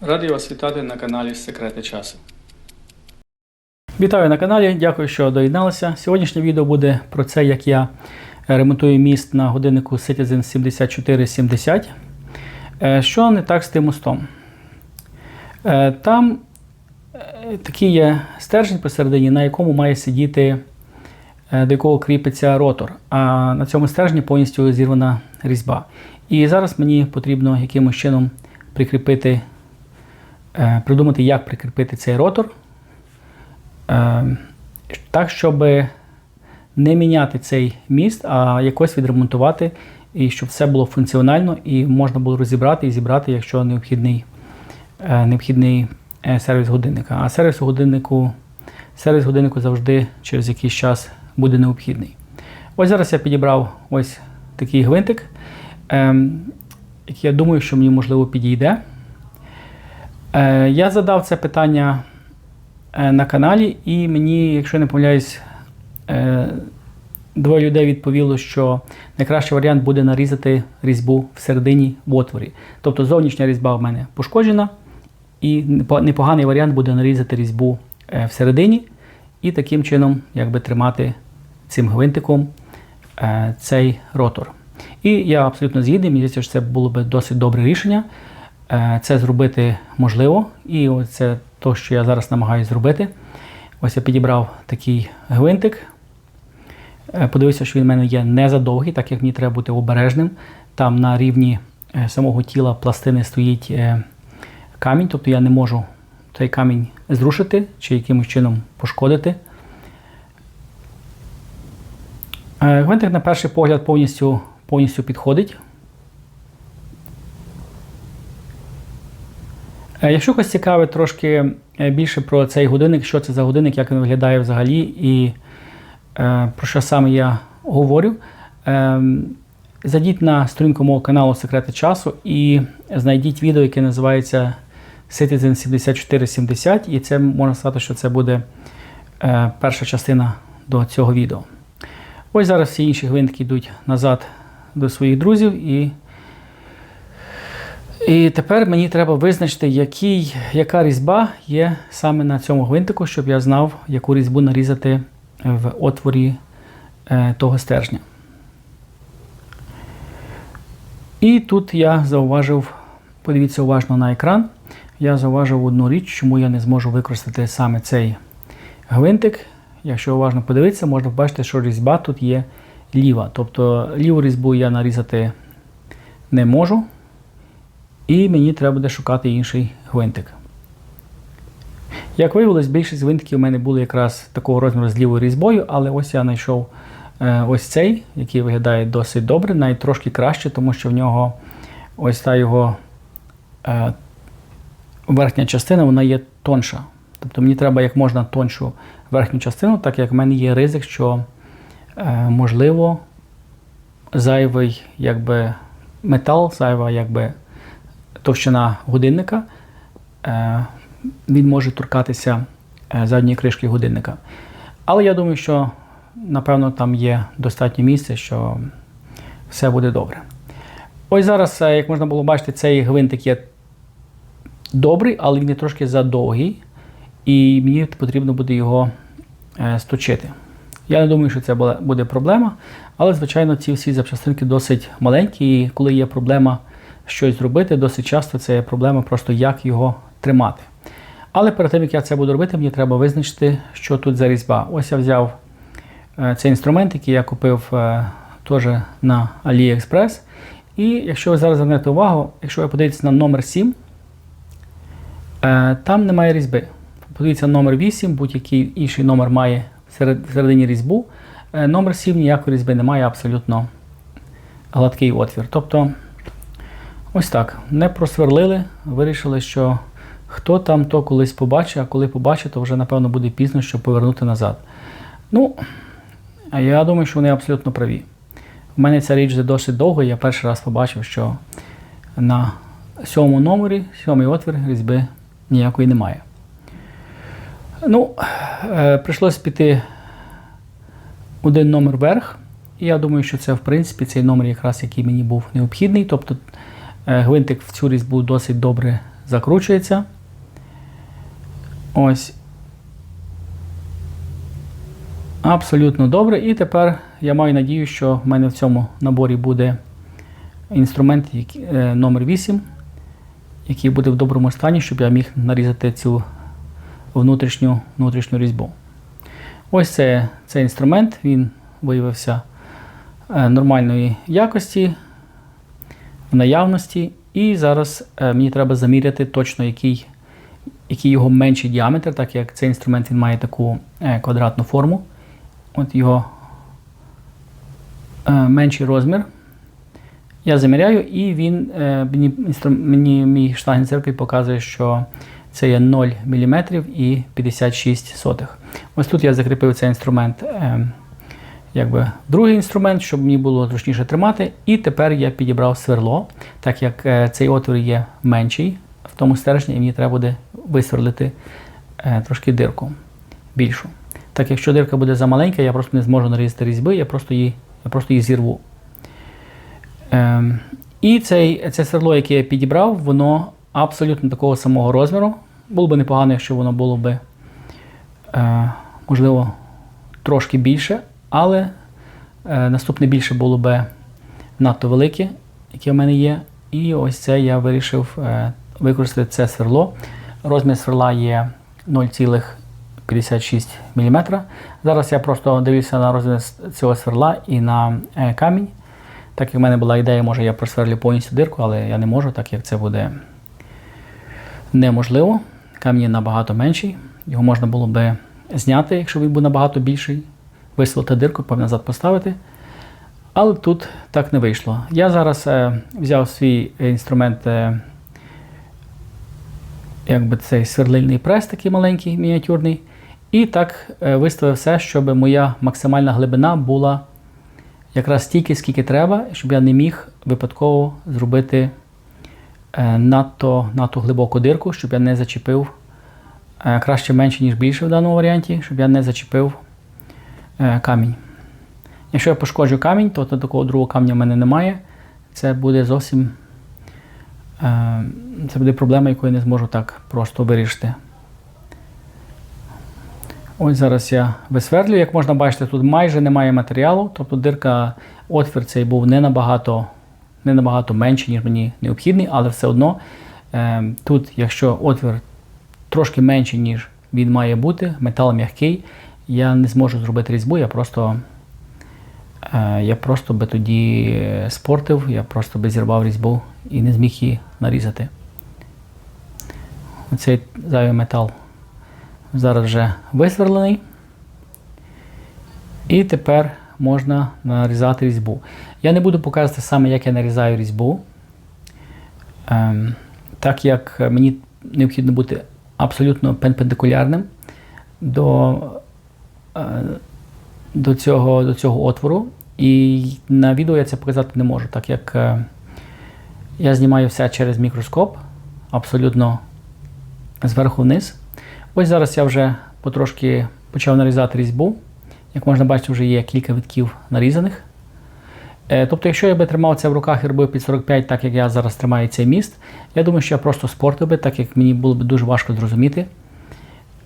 Радий вас вітати на каналі Секрети часу. Вітаю на каналі, дякую, що доєдналися. Сьогоднішнє відео буде про це, як я ремонтую міст на годиннику Citizen 7470. Е, Що не так з тим мостом? Е, Там е, такий є стержень посередині, на якому має сидіти, е, до якого кріпиться ротор. А на цьому стержні повністю зірвана різьба. І зараз мені потрібно якимось чином прикріпити, е, придумати, як прикріпити цей ротор. Е, Так, щоб не міняти цей міст, а якось відремонтувати, і щоб все було функціонально і можна було розібрати і зібрати, якщо необхідний, е, необхідний е, сервіс годинника. А сервіс годиннику, сервіс годиннику завжди через якийсь час буде необхідний. Ось зараз я підібрав ось такий гвинтик, ем, який я думаю, що мені можливо підійде. Е, Я задав це питання е, на каналі, і мені, якщо не помиляюсь, е, двоє людей відповіло, що найкращий варіант буде нарізати різьбу всередині в отворі. Тобто зовнішня різьба в мене пошкоджена, і непоганий варіант буде нарізати різьбу всередині і таким чином якби, тримати цим гвинтиком цей ротор. І я абсолютно згідний, мені здається, що це було б досить добре рішення. Е, Це зробити можливо, і це те, що я зараз намагаюся зробити. Ось я підібрав такий гвинтик. Е, Подивився, що він в мене є не задовгий, так як мені треба бути обережним. Там на рівні е, самого тіла пластини стоїть камінь, тобто я не можу цей камінь зрушити чи якимось чином пошкодити. Гвинтик на перший погляд повністю, повністю підходить. Якщо когось цікавить трошки е, більше про цей годинник, що це за годинник, як він виглядає взагалі, і е, про що саме я говорю, е, зайдіть на сторінку мого каналу Секрети часу і знайдіть відео, яке називається Citizen 7470, і це можна сказати, що це буде е, перша частина до цього відео. Ось зараз всі інші гвинтики йдуть назад до своїх друзів і і тепер мені треба визначити, який, яка різьба є саме на цьому гвинтику, щоб я знав, яку різьбу нарізати в отворі е, того стержня. І тут я зауважив, подивіться уважно на екран, я зауважив одну річ, чому я не зможу використати саме цей гвинтик. Якщо уважно подивитися, можна побачити, що різьба тут є ліва. Тобто ліву різьбу я нарізати не можу. І мені треба буде шукати інший гвинтик. Як виявилось, більшість гвинтиків у мене були якраз такого розміру з лівою різьбою, але ось я знайшов е, ось цей, який виглядає досить добре, навіть трошки краще, тому що в нього ось та його е, верхня частина вона є тонша. Тобто мені треба як можна тоншу верхню частину, так як в мене є ризик, що е, можливо зайвий якби, метал, зайва якби, товщина годинника, е, він може торкатися е, задньої кришки годинника. Але я думаю, що напевно там є достатньо місця, що все буде добре. Ось зараз, е, як можна було бачити, цей гвинтик є добрий, але він є трошки задовгий, і мені потрібно буде його сточити. Я не думаю, що це буде проблема, але, звичайно, ці всі запчастинки досить маленькі, і коли є проблема щось зробити, досить часто це є проблема просто як його тримати. Але перед тим, як я це буду робити, мені треба визначити, що тут за різьба. Ось я взяв е, цей інструмент, який я купив е, теж на AliExpress. І якщо ви зараз звернете увагу, якщо ви подивитесь на номер 7, е, там немає різьби. Подивіться номер 8, будь-який інший номер має всеред- всередині різьбу. Номер 7 ніякої різьби немає, абсолютно гладкий отвір. Тобто, ось так. Не просверлили, вирішили, що хто там то колись побачить, а коли побачить, то вже напевно буде пізно, щоб повернути назад. Ну, я думаю, що вони абсолютно праві. У мене ця річ досить довго, я перший раз побачив, що на сьомому номері, сьомий отвір різьби ніякої немає. Ну, е, прийшлось піти один номер вверх. І я думаю, що це, в принципі, цей номер, якраз який мені був необхідний. Тобто гвинтик в цю різьбу досить добре закручується. Ось. Абсолютно добре. І тепер я маю надію, що в мене в цьому наборі буде інструмент е, номер 8, який буде в доброму стані, щоб я міг нарізати цю внутрішню, внутрішню різьбу. Ось це, цей інструмент, він виявився е, нормальної якості, наявності. І зараз е, мені треба заміряти точно, який, який його менший діаметр, так як цей інструмент він має таку е, квадратну форму. От його е, менший розмір. Я заміряю, і він мені, мені мій штангенциркуль показує, що це є 0 мм і 56 сотих. Ось тут я закріпив цей інструмент, е, якби другий інструмент, щоб мені було зручніше тримати. І тепер я підібрав сверло, так як е, цей отвір є менший в тому стержні, і мені треба буде висверлити е, трошки дирку більшу. Так якщо дирка буде замаленька, я просто не зможу нарізати різьби, я просто її, я просто її зірву. Ем, і цей, це сверло, яке я підібрав, воно абсолютно такого самого розміру. Було б непогано, якщо воно було б, е, можливо, трошки більше, але е, наступне більше було б надто велике, яке в мене є. І ось це я вирішив е, використати це сверло. Розмір сверла є 0,56 мм. Зараз я просто дивився на розмір цього сверла і на е, камінь. Так як в мене була ідея, може я просверлю повністю дирку, але я не можу, так як це буде неможливо. Камінь набагато менший. Його можна було би зняти, якщо він був набагато більший, висверлити дирку, потім назад поставити. Але тут так не вийшло. Я зараз е, взяв свій інструмент, е, якби цей сверлильний прес, такий маленький, мініатюрний. І так е, виставив все, щоб моя максимальна глибина була якраз стільки, скільки треба, щоб я не міг випадково зробити е, надто, надто глибоку дирку, щоб я не зачепив е, краще менше, ніж більше в даному варіанті, щоб я не зачепив камінь. Якщо я пошкоджу камінь, то, то такого другого камня в мене немає. Це буде зовсім е, це буде проблема, яку я не зможу так просто вирішити. Ось зараз я висверлюю. Як можна бачити, тут майже немає матеріалу, тобто дирка, отвір цей був не набагато, не набагато менший, ніж мені необхідний, але все одно е, тут, якщо отвір трошки менший, ніж він має бути, метал м'який, я не зможу зробити різьбу, я просто, е, я просто би тоді спортив, я просто би зірвав різьбу і не зміг її нарізати. Оцей зайвий метал зараз вже висверлений. І тепер можна нарізати різьбу. Я не буду показувати саме, як я нарізаю різьбу, ем, так як мені необхідно бути абсолютно перпендикулярним до, до, цього, до цього отвору. І на відео я це показати не можу, так як е, я знімаю все через мікроскоп, абсолютно зверху вниз. Ось зараз я вже потрошки почав нарізати різьбу. Як можна бачити, вже є кілька витків нарізаних. Е, Тобто, якщо я би тримав це в руках і робив під 45, так як я зараз тримаю цей міст, я думаю, що я просто спортив би, так як мені було б дуже важко зрозуміти,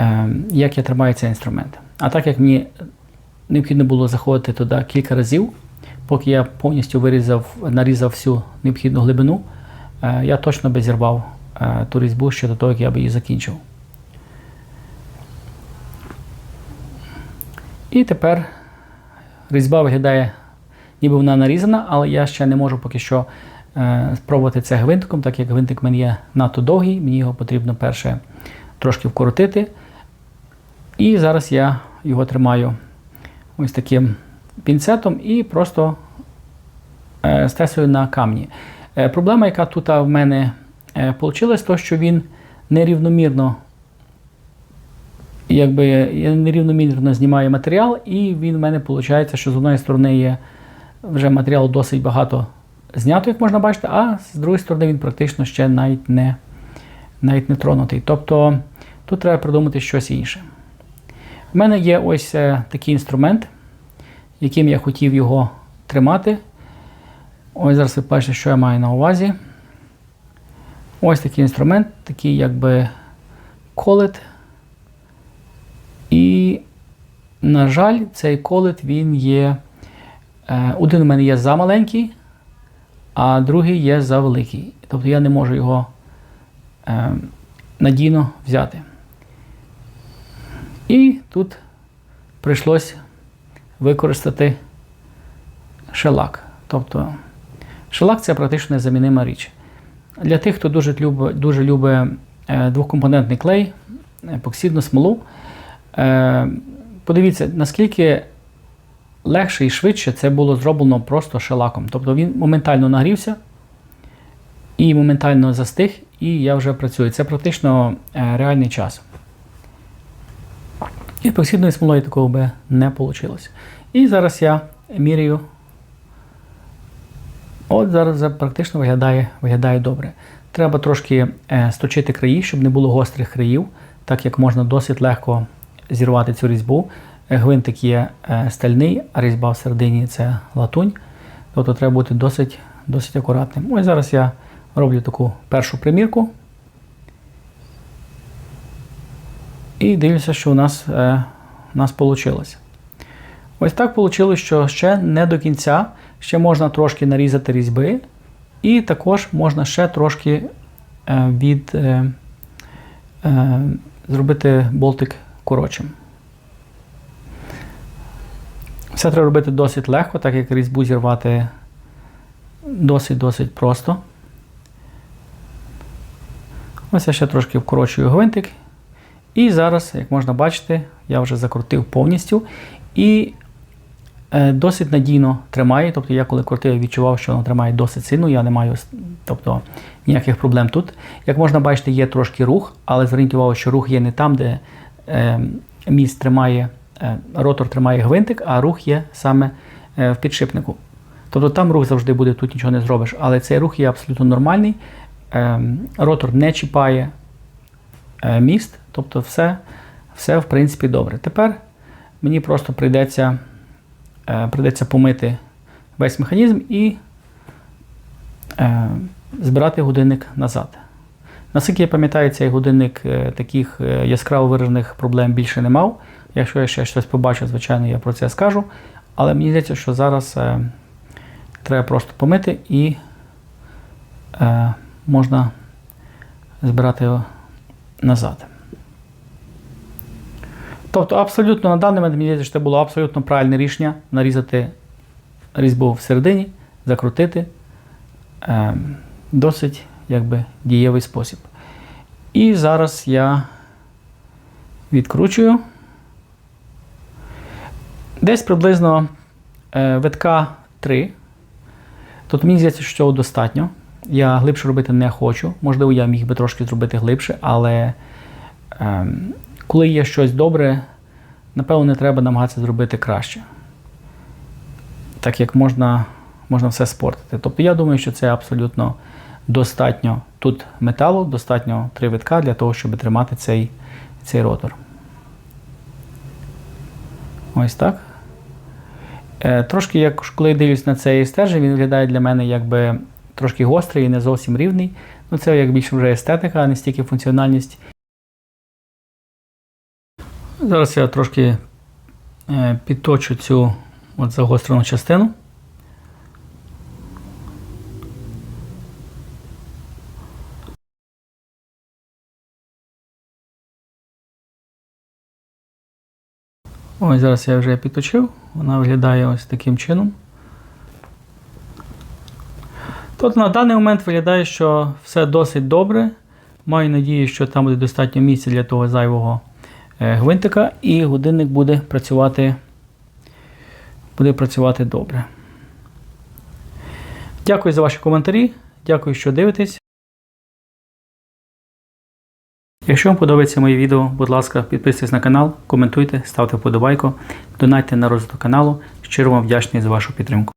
е, як я тримаю цей інструмент. А так як мені необхідно було заходити туди кілька разів, поки я повністю вирізав, нарізав всю необхідну глибину, е, я точно би зірвав е, ту різьбу ще до того, як я би її закінчив. І тепер різьба виглядає, ніби вона нарізана, але я ще не можу поки що е, спробувати це гвинтиком, так як гвинтик в є надто довгий, мені його потрібно перше трошки вкоротити. І зараз я його тримаю ось таким пінцетом і просто е, стесую на камні. Е, проблема, яка тут в мене е, вийшла, то що він нерівномірно якби я нерівномірно знімаю матеріал, і він в мене виходить, що з одної сторони є вже матеріалу досить багато знято, як можна бачити, а з другої сторони він практично ще навіть не, навіть не тронутий. Тобто тут треба придумати щось інше. У мене є ось е, такий інструмент, яким я хотів його тримати. Ось зараз ви бачите, що я маю на увазі. Ось такий інструмент, такий якби колет. І, на жаль, цей колет він є. е, Один у мене є замаленький, а другий є завеликий. Тобто я не можу його е, надійно взяти. І тут прийшлось використати шелак. Тобто шелак це практично незамінима річ. Для тих, хто дуже любить, дуже любить е, двокомпонентний клей, епоксидну смолу, е, подивіться, наскільки легше і швидше це було зроблено просто шелаком. Тобто він моментально нагрівся і моментально застиг, і я вже працюю. Це практично е, реальний час. І епоксидною смолою такого би не вийшло. І зараз я міряю. От зараз практично виглядає, виглядає добре. Треба трошки е, сточити краї, щоб не було гострих країв, так як можна досить легко зірвати цю різьбу. Е, Гвинтик є е, стальний, а різьба всередині це латунь. Тобто треба бути досить, досить акуратним. Ось зараз я роблю таку першу примірку. І дивлюся, що у нас, е, у нас вийшло. Ось так вийшло, що ще не до кінця, ще можна трошки нарізати різьби, і також можна ще трошки е, від, е, е, зробити болтик коротшим. Все треба робити досить легко, так як різьбу зірвати досить-досить просто. Ось я ще трошки вкорочую гвинтик. І зараз, як можна бачити, я вже закрутив повністю. І е, досить надійно тримає. Тобто я коли крутив, відчував, що воно тримає досить сильно, я не маю тобто, ніяких проблем тут. Як можна бачити, є трошки рух, але зверніть увагу, що рух є не там, де е, міст тримає, е, ротор тримає гвинтик, а рух є саме е, в підшипнику. Тобто там рух завжди буде, тут нічого не зробиш. Але цей рух є абсолютно нормальний. Е, ротор не чіпає е, міст, тобто все, все в принципі добре. Тепер мені просто прийдеться, е, прийдеться помити весь механізм і е, збирати годинник назад. Наскільки я пам'ятаю, цей годинник е, таких яскраво виражених проблем більше не мав. Якщо я ще щось побачу, звичайно, я про це скажу. Але мені здається, що зараз е, треба просто помити і е, можна збирати його назад. Тобто, абсолютно на даний момент мені здається, що це було абсолютно правильне рішення нарізати різьбу всередині, закрутити. Е, досить якби, дієвий спосіб. І зараз я відкручую. Десь приблизно е, витка 3. Тобто мені здається, що цього достатньо. Я глибше робити не хочу. Можливо, я міг би трошки зробити глибше, але е, коли є щось добре, напевно, треба намагатися зробити краще. Так як можна, можна все спортити. Тобто я думаю, що це абсолютно достатньо тут металу, достатньо три витка для того, щоб тримати цей, цей ротор. Ось так. Е, трошки, як коли я дивлюсь на цей стержень, він виглядає для мене якби трошки гострий і не зовсім рівний. Ну, це як більше вже естетика, а не стільки функціональність. Зараз я трошки е, підточу цю от загострену частину. Ось зараз я вже підточив, вона виглядає ось таким чином. Тобто на даний момент виглядає, що все досить добре. Маю надію, що там буде достатньо місця для того зайвого гвинтика, і годинник буде працювати, буде працювати добре. Дякую за ваші коментарі. Дякую, що дивитесь. Якщо вам подобається моє відео, будь ласка, підписуйтесь на канал, коментуйте, ставте вподобайку, донайте на розвиток каналу. Щиро вам вдячний за вашу підтримку.